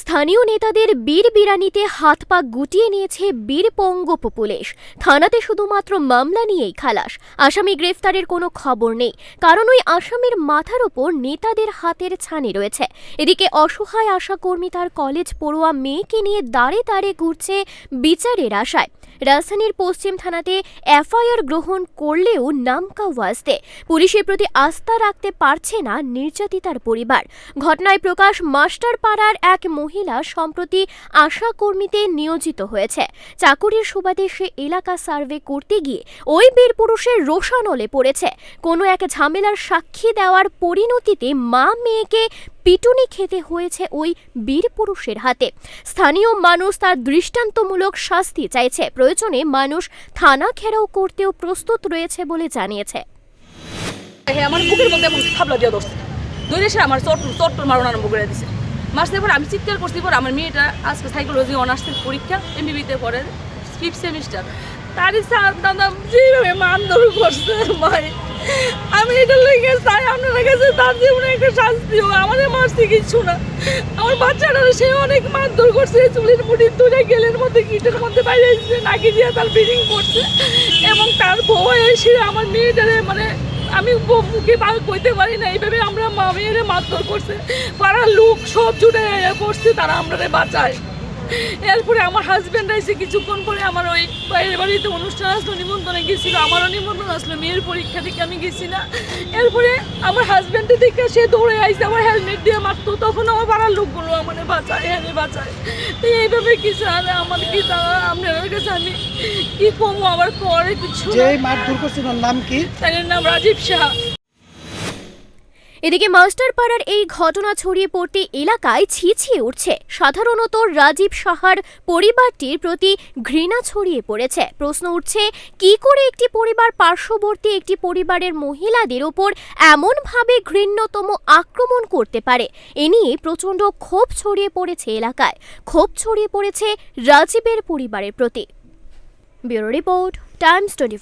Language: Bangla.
স্থানীয় নেতাদের বীর বিরানিতে হাত পা গুটিয়ে নিয়েছে বীরপঙ্গপ পুলিশ। থানাতে শুধুমাত্র মামলা নিয়েই খালাস। আসামি গ্রেফতারের কোনো খবর নেই। কারণ ওই আসামির মাথার ওপর নেতাদের হাতের ছানি রয়েছে। এদিকে অসহায় আশাকর্মী তার কলেজ পড়ুয়া মেয়েকে নিয়ে দাঁড়ে দাঁড়ে ঘুরছে বিচারের আশায়। রাজধানীর পশ্চিম থানাতে এফআইআর গ্রহণ করলেও নামকা ওয়াজতে পুলিশের প্রতি আস্থা রাখতে পারছে না নির্যাতিতার পরিবার। ঘটনায় প্রকাশ মাস্টার পাড়ার এক মহিলা সম্প্রতি আশা কর্মীতে নিয়োজিত হয়েছে। চাকুরির সুবাদে সে এলাকা সার্ভে করতে গিয়ে ওই বীর পুরুষের রোষানলে পড়েছে। কোনো এক ঝামেলার সাক্ষী দেওয়ার পরিণতিতে মা মেয়েকে পিটুনি খেতে হয়েছে ওই বীর পুরুষের হাতে। স্থানীয় মানুষ তার দৃষ্টান্তমূলক শাস্তি চাইছে। প্রয়োজনে মানুষ থানা ঘেরাও করতেও প্রস্তুত রয়েছে বলে জানিয়েছে। আমার বুকের মধ্যে এমন থাবলা দিয়ে ধরছে। ধরে সে আমার চট চট মারণ আরম্ভ করে দিছে। মাসের পর আমি চিৎকার করছি পর আমার মেয়েটা আজকে সাইকোলজি অনার্সের পরীক্ষা এমবিবিতে পড়ে ফিফথ সেমিস্টার তারই স্যার দাদা যেভাবে মারধর করছে, ভাই। আমি এটা লেগে চাই আপনার কাছে তার জীবনে একটা শাস্তি হোক, আমাদের মারছে কিছু না। আমার বাচ্চাটা সে অনেক মারধর করছে চুলের মুড়ি তুলে গেলের মধ্যে কিটের মধ্যে বাইরে এসেছে, নাকি দিয়ে তার ব্লিডিং করছে। এবং তার বউ এসে আমার মেয়েটারে মানে আমি মুখে কইতে পারি না, এইভাবে আমরা মেয়েরে মারধর করছে। পাড়ার লোক সব জুড়ে করছে, তারা আমরা বাঁচায়। এরপরে আমার হাজব্যান্ড এসে কিছুক্ষণ পরে আমার ওই বাইরের বাড়িতে অনুষ্ঠান আসলো নিমন্ত্রণে গেছিল আমারও নিমন্ত্রণ আসলো মেয়ের পরীক্ষা থেকে আমি গেছি না। এরপরে আমার হাজব্যান্ডের দিকে সে দৌড়ে আইসে আমার হেলমেট দিয়ে মারতো তখন আমার পাড়ার লোকগুলো আমার বাঁচায় হ্যাঁ বাঁচায়। তো এইভাবে কি স্যার আমার কি আপনার কাছে আমি কি কমো আবার করে কিছু নাম কি? তার নাম রাজীব শাহ এদিকে মাস্টারপাড়ার এই ঘটনা ছড়িয়ে পড়তে এলাকায় ছিছিয়ে উঠছে। সাধারণত রাজীব সাহার পরিবারটির প্রতি ঘৃণা ছড়িয়ে পড়েছে। প্রশ্ন উঠছে, কি করে একটি পরিবার পার্শ্ববর্তী একটি পরিবারের মহিলাদের ওপর এমনভাবে ঘৃণ্যতম আক্রমণ করতে পারে? এ নিয়ে প্রচণ্ড ক্ষোভ ছড়িয়ে পড়েছে এলাকায়। ক্ষোভ ছড়িয়ে পড়েছে রাজীবের পরিবারের প্রতি। Bureau report, Times twenty